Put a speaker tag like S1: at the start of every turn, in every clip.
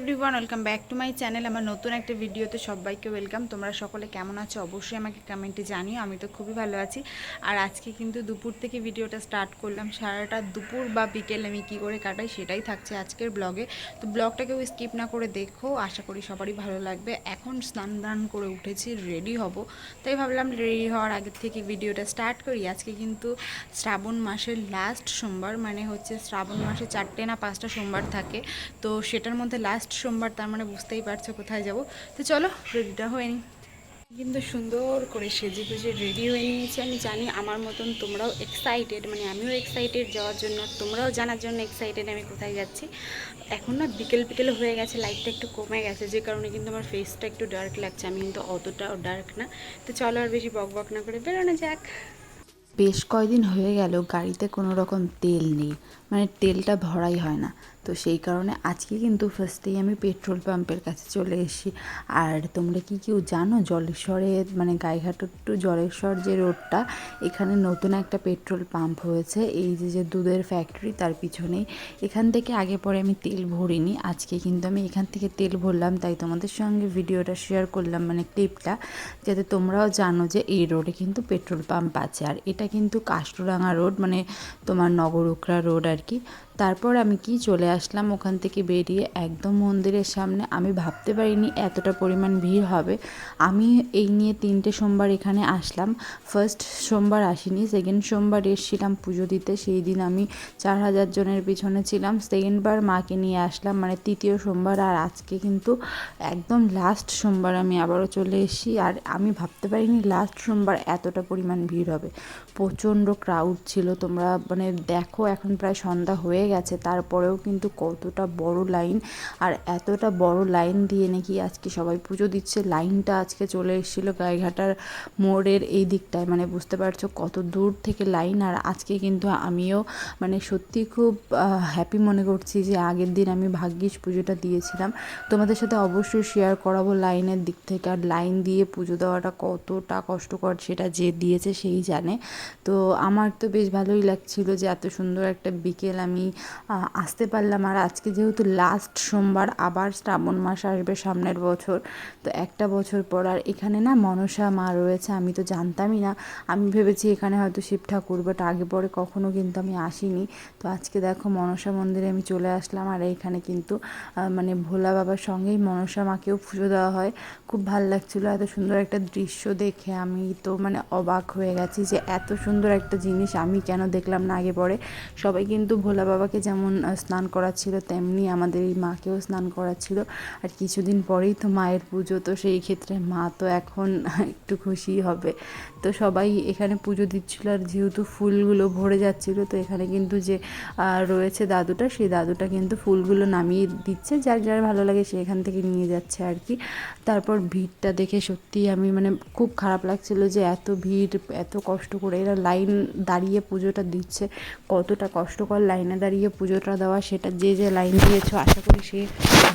S1: Everyone welcome back to my channel আমার নতুন একটা ভিডিওতে সবাইকে ওয়েলকাম তোমরা সকলে কেমন আছো? অবশ্যই আমাকে কমেন্টে জানিও। আমি তো খুবই ভালো আছি। আর আজকে কিন্তু দুপুর থেকে ভিডিওটা স্টার্ট করলাম। সারাটা দুপুর বা বিকেল আমি কী করে কাটাই সেটাই থাকছে আজকের ব্লগে তো ব্লগটাকেও স্কিপ না করে দেখো। আশা করি সবারই ভালো লাগবে। এখন স্নান দান করে উঠেছি রেডি হব। তাই ভাবলাম রেডি হওয়ার আগের থেকে ভিডিওটা স্টার্ট করি। আজকে কিন্তু শ্রাবণ মাসের লাস্ট সোমবার মানে হচ্ছে শ্রাবণ মাসে চারটে না পাঁচটা সোমবার থাকে। তো সেটার মধ্যে লাস্ট সোমবার, তার মানে বুঝতেই পারছ কোথায় যাব। তো চলো রেডিটা হয়ে নিই কিন্তু সুন্দর করে সেজে গুজে রেডি হয়ে নিয়েছি। আমি জানি আমার মতন তোমরাও এক্সাইটেড মানে আমিও এক্সাইটেড যাওয়ার জন্য, তোমরাও জানার জন্য এক্সাইটেড আমি কোথায় যাচ্ছি। এখন না বিকেল বিকেল হয়ে গেছে লাইটটা একটু কমে গেছে, যে কারণে কিন্তু আমার ফেসটা একটু ডার্ক লাগছে। আমি কিন্তু অতটাও ডার্ক না। তো চলো আর বেশি বক বক না করে বেরোনো যাক।
S2: বেশ কয়দিন হয়ে গেল, গাড়িতে কোনো রকম তেল নেই। মানে তেলটা ভরাই হয় না। তো সেই কারণে আজকে কিন্তু ফার্স্টেই আমি পেট্রোল পাম্পের কাছে চলে এসেছি। আর তোমরা কি কেউ জানো জলেশ্বরে মানে গাইঘাট টু জলেশ্বর যে রোডটা এখানে নতুন একটা পেট্রোল পাম্প হয়েছে। এই যে যে দুধের ফ্যাক্টরি তার পিছনেই। এখান থেকে আগে পরে আমি তেল ভরিনি, আজকে কিন্তু আমি এখান থেকে তেল ভরলাম। তাই তোমাদের সঙ্গে ভিডিওটা শেয়ার করলাম মানে ক্লিপটা যাতে তোমরাও জানো যে এই রোডে কিন্তু পেট্রোল পাম্প আছে। আর এটা কিন্তু কাষ্টরাঙা রোড মানে তোমার নগরুকরা রোড আর কি। তারপর আমি কি চলে আসলাম ওখান থেকে বেরিয়ে? একদম মন্দিরের সামনে। আমি ভাবতে পারিনি এতটা পরিমাণ ভিড় হবে। আমি এই নিয়ে তিনটে সোমবার এখানে আসলাম। ফার্স্ট সোমবার আসিনি সেকেন্ড সোমবার এসেছিলাম পুজো দিতে। সেই দিন আমি চার হাজার জনের পিছনে ছিলাম। সেকেন্ডবার মাকে নিয়ে আসলাম। মানে তৃতীয় সোমবার আর আজকে কিন্তু একদম লাস্ট সোমবার আমি আবারও চলে এসেছি। আর আমি ভাবতে পারিনি লাস্ট সোমবার এতটা পরিমাণ ভিড় হবে। প্রচণ্ড ক্রাউড ছিল। তোমরা মানে দেখো, এখন প্রায় সন্ধ্যা হয়ে গেছে, তারপরেও কিন্তু কতটা বড় লাইন। আর এতটা বড় লাইন দিয়ে নাকি আজকে সবাই পুজো দিচ্ছে। লাইনটা আজকে চলে এসেছিল গাইঘাটার মোড়ের এই দিকটায়। মানে বুঝতে পারছ কত দূর থেকে লাইন। আর আজকে কিন্তু আমিও মানে সত্যি খুব হ্যাপি মনে করছি যে আগের দিন আমি ভাগ্যিস পুজোটা দিয়েছিলাম। তোমাদের সাথে অবশ্যই শেয়ার করাবো লাইনের দিক থেকে। আর লাইন দিয়ে পুজো দেওয়াটা কতটা কষ্টকর সেটা যে দিয়েছে সেই জানে। তো আমার তো বেশ ভালোই লাগছিল যে এত সুন্দর একটা বিকেল আমি আসতে পারলাম। আর আজকে যেহেতু লাস্ট সোমবার, আবার শ্রাবণ মাস আসবে সামনের বছর, তো একটা বছর পর। আর এখানে না মনসা মা রয়েছে, আমি তো জানতামই না। আমি ভেবেছি এখানে হয়তো শিব ঠাকুর বাট আগে পরে কখনো কিন্তু আমি আসিনি। তো আজকে দেখো মনসা মন্দিরে আমি চলে আসলাম। আর এখানে কিন্তু মানে ভোলা বাবার সঙ্গেই মনসা মাকেও পুজো দেওয়া হয়। খুব ভালো লাগছিল, এত সুন্দর একটা দৃশ্য দেখে। আমি তো মানে অবাক হয়ে গেছি যে এত সুন্দর একটা জিনিস আমি কেন দেখলাম না আগে পরে। সবাই কিন্তু ভোলা বাবাকে যেমন স্নান করাচ্ছিল, তেমনি আমাদের এই মাকেও স্নান করাচ্ছিল। আর কিছুদিন পরেই তো মায়ের পুজো, তো সেই ক্ষেত্রে মা তো এখন একটু খুশি হবে। তো সবাই এখানে পুজো দিচ্ছিল আর যেহেতু ফুলগুলো ভরে যাচ্ছিল, তো এখানে কিন্তু যে রয়েছে দাদুটা, সেই দাদুটা কিন্তু ফুলগুলো নামিয়ে দিচ্ছে, যার যার ভালো লাগে সে এখান থেকে নিয়ে যাচ্ছে আর কি। তারপর ভিড়টা দেখে সত্যিই আমি মানে খুব খারাপ লাগছিল যে এত ভিড়, এত কষ্ট করে এরা লাইন দাঁড়িয়ে পুজোটা দিচ্ছে, কতটা কষ্টকর লাইনে দাঁড়িয়ে পুজোটা দেওয়া, সেটা যে যে লাইন দিয়েছ, আশা করি সে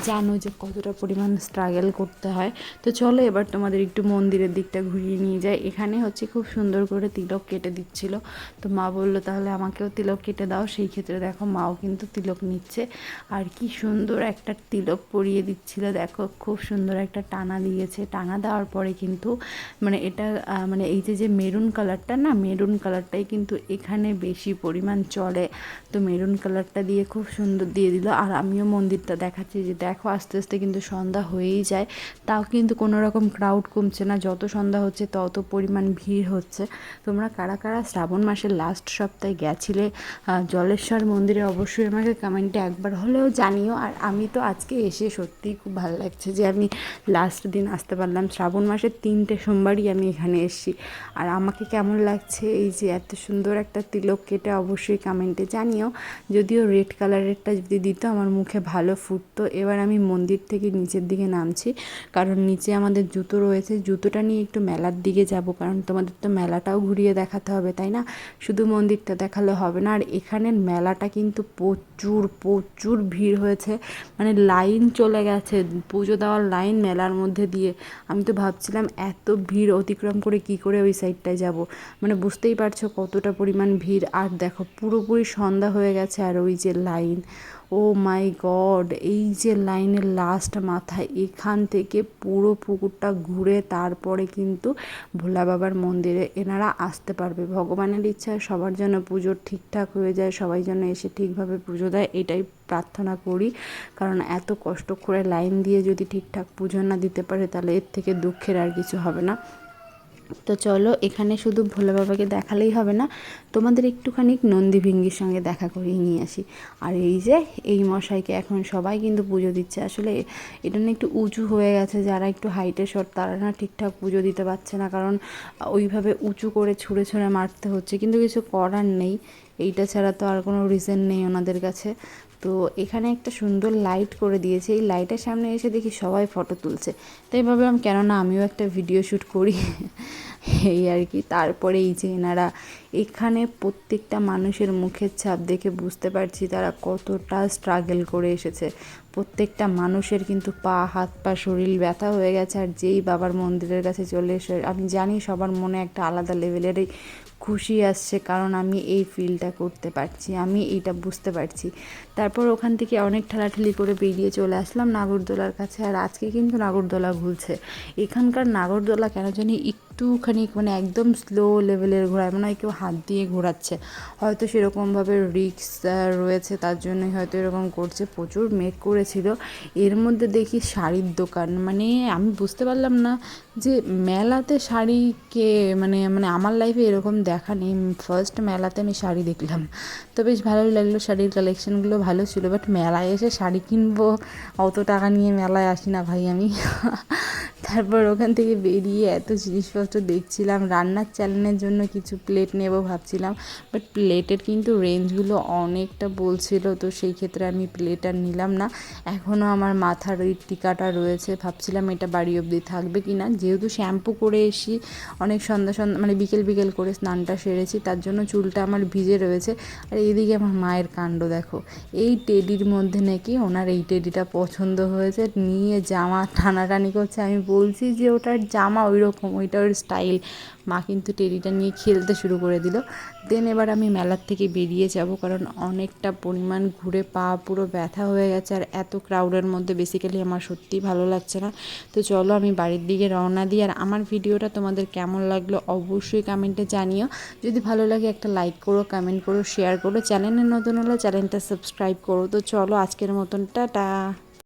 S2: জানো যে কতটা পরিমাণ স্ট্রাগল করতে হয়। তো চলো এবার তোমাদের একটু মন্দিরের দিকটা ঘুরিয়ে নিয়ে যায় এখানে হচ্ছে খুব সুন্দর করে তিলক কেটে দিচ্ছিল। তো মা বলল, তাহলে আমাকেও তিলক কেটে দাও। সেই ক্ষেত্রে দেখো মাও কিন্তু তিলক নিচ্ছে। আর কি সুন্দর একটা তিলক পরিয়ে দিচ্ছিল। দেখো খুব সুন্দর একটা টানা দিয়েছে। টানা দেওয়ার পরে কিন্তু মানে এটা মানে এই যে যে মেরুন কালারটা না, মেরুন কালারটাই কিন্তু এখানে বেশি পরিমাণ চলে। তো মেরুন কালারটা দিয়ে খুব সুন্দর দিয়ে দিল। আর আমিও মন্দিরটা দেখাচ্ছি যে দেখো, আস্তে আস্তে কিন্তু সন্ধ্যা হয়েই যায়। তাও কিন্তু কোনো রকম ক্রাউড কমছে না। যত সন্ধ্যা হচ্ছে, তত পরিমাণ ভিড় হচ্ছে। তোমরা কারা কারা শ্রাবণ মাসের লাস্ট সপ্তাহে গেছিলে জলেশ্বর মন্দিরে অবশ্যই আমাকে কমেন্টে একবার হলেও জানিও। আর আমি তো আজকে এসে সত্যিই খুব ভালো লাগছে যে আমি লাস্ট দিন আসতে পারলাম। শ্রাবণ মাসের তিনটে সোমবারই আমি এখানে এসেছি। আর আমাকে কেমন লাগছে? এই যে এত সুন্দর একটা তিলক কেটে অবশ্যই কমেন্টে জানিও। যদিও রেড কালারেরটা যদি দিত, আমার মুখে ভালো ফুটতো। এবার আমি মন্দির থেকে নিচের দিকে নামছি, কারণ নিচে আমাদের জুতো রয়েছে। জুতোটা নিয়ে একটু মেলার দিকে যাব, কারণ তোমাদের তো মেলাটাও ঘুরিয়ে দেখাতে হবে, তাই না? শুধু মন্দিরটা দেখালে হবে না। আর এখানের মেলাটা কিন্তু প্রচুর প্রচুর ভিড় হয়েছে। মানে লাইন চলে গেছে, পুজো দেওয়ার লাইন মেলার মধ্যে দিয়ে। আমি তো ভাবছিলাম এত ভিড় অতিক্রম করে কি করে ওই সাইডটায় যাব। মানে বুঝতেই পারছ কতটা পরিমাণ ভিড়। আর দেখো পুরোপুরি সন্ধ্যা হয়ে গেছে আর ওই যে লাইন। ও মাই গড, এই যে লাইনের লাস্ট মাথায় এখান থেকে পুরো পুকুরটা ঘুরে তারপরে কিন্তু ভোলা বাবার মন্দিরে এনারা আসতে পারবে। ভগবানের ইচ্ছায় সবার জন্য পুজো ঠিকঠাক হয়ে যায়, সবাই যেন এসে ঠিকভাবে পুজো দেয়, এটাই প্রার্থনা করি। কারণ এত কষ্ট করে লাইন দিয়ে যদি ঠিকঠাক পুজো না দিতে পারে, তাহলে এর থেকে দুঃখের আর কিছু হবে না। তো চলো, এখানে শুধু ভোলে বাবাকে দেখালেই হবে না, তোমাদের একটুখানি নন্দী ভিঙ্গির সঙ্গে দেখা করিয়ে নিয়ে আসি। আর এই যে, এই মশাইকে এখন সবাই কিন্তু পুজো দিচ্ছে। আসলে এটা না একটু উঁচু হয়ে গেছে, যারা একটু হাইটে শট তারা না ঠিকঠাক পুজো দিতে পারছে না। কারণ ওইভাবে উঁচু করে ছুঁড়ে ছুঁড়ে মারতে হচ্ছে, কিন্তু কিছু করার নেই। এইটা ছাড়া তো আর কোনো রিজন নেই ওনাদের কাছে। তো এখানে একটা সুন্দর লাইট করে দিয়েছে। এই লাইটের সামনে এসে দেখি সবাই ফটো তুলছে। তাই ভাবলাম, কেননা আমিও একটা ভিডিও শ্যুট করি। এই আর কি। তারপরে এই যে এনারা, এখানে প্রত্যেকটা মানুষের মুখের ছাপ দেখে বুঝতে পারছি তারা কতটা স্ট্রাগল করে এসেছে। প্রত্যেকটা মানুষের কিন্তু পা, হাত, পা, শরীর ব্যথা হয়ে গেছে আর যেই বাবার মন্দিরের কাছে চলে এসে, আমি জানি সবার মনে একটা আলাদা লেভেলেরই খুশি আসছে কারণ আমি এই ফিলটা করতে পারছি, আমি এইটা বুঝতে পারছি। তারপর ওখান থেকে অনেক ঠেলাঠেলি করে বেরিয়ে চলে আসলাম নাগরদোলার কাছে আর আজকে কিন্তু নাগরদোলা ঘুরছে। এখানকার নাগরদোলা কেন জানি একটুখানি মানে একদম স্লো লেভেলের ঘোরায়, মনে কেউ হাত দিয়ে ঘোরাচ্ছে। হয়তো সেরকমভাবে রিক্স রয়েছে, তার জন্যই হয়তো এরকম করছে। প্রচুর মেঘ করেছিল। এর মধ্যে দেখি শাড়ির দোকান। মানে আমি বুঝতে পারলাম না যে মেলাতে শাড়িকে মানে মানে আমার লাইফে এরকম দেখা নেই। ফার্স্ট মেলাতে আমি শাড়ি দেখলাম। তো বেশ ভালোই লাগল শাড়ির কালেকশনগুলো ভালো ছিল। বাট মেলায় এসে শাড়ি কিনবো, অত টাকা নিয়ে মেলায় আসি না ভাই আমি। তারপর ওখান থেকে বেরিয়ে এত জিনিসপত্র দেখছিলাম, রান্নার চ্যানেলের জন্য কিছু প্লেট নেব ভাবছিলাম বাট প্লেটের কিন্তু রেঞ্জগুলো অনেকটা বলছিল, তো সেই ক্ষেত্রে আমি প্লেট আর নিলাম না। এখনও আমার মাথার ওই টিকাটা রয়েছে, ভাবছিলাম এটা বাড়ি অবধি থাকবে কি না যেহেতু শ্যাম্পু করে এসি, অনেক সন্ধ্যা সন্ধ্যা মানে বিকেল বিকেল করে স্নানটা সেরেছি, তার জন্য চুলটা আমার ভিজে রয়েছে। আর এইদিকে আমার মায়ের কাণ্ড দেখো, এই টেডির মধ্যে নাকি ওনার এই টেডিটা পছন্দ হয়েছে, নিয়ে জামা টানাটানি করছে, আমি বলছি যে ওটার জামা ওই রকম ওইটা ওর স্টাইল মা কিন্তু টেডিটা নিয়ে খেলতে শুরু করে দিল। দেন এবার আমি মেলার থেকে বেরিয়ে যাব, কারণ অনেকটা পরিমাণ ঘুরে পা পুরো ব্যথা হয়ে গেছে আর এত ক্রাউডের মধ্যে বেসিক্যালি আমার সত্যিই ভালো লাগছে না। তো চলো আমি বাড়ির দিকে রওনা দিই। আর আমার ভিডিওটা তোমাদের কেমন লাগল অবশ্যই কমেন্টে জানিও। যদি ভালো লাগে একটা লাইক করো কমেন্ট করো শেয়ার করো। চ্যানেলে নতুন হলে চ্যানেলটা সাবস্ক্রাইব করো। তো চলো আজকের মতন, টাটা।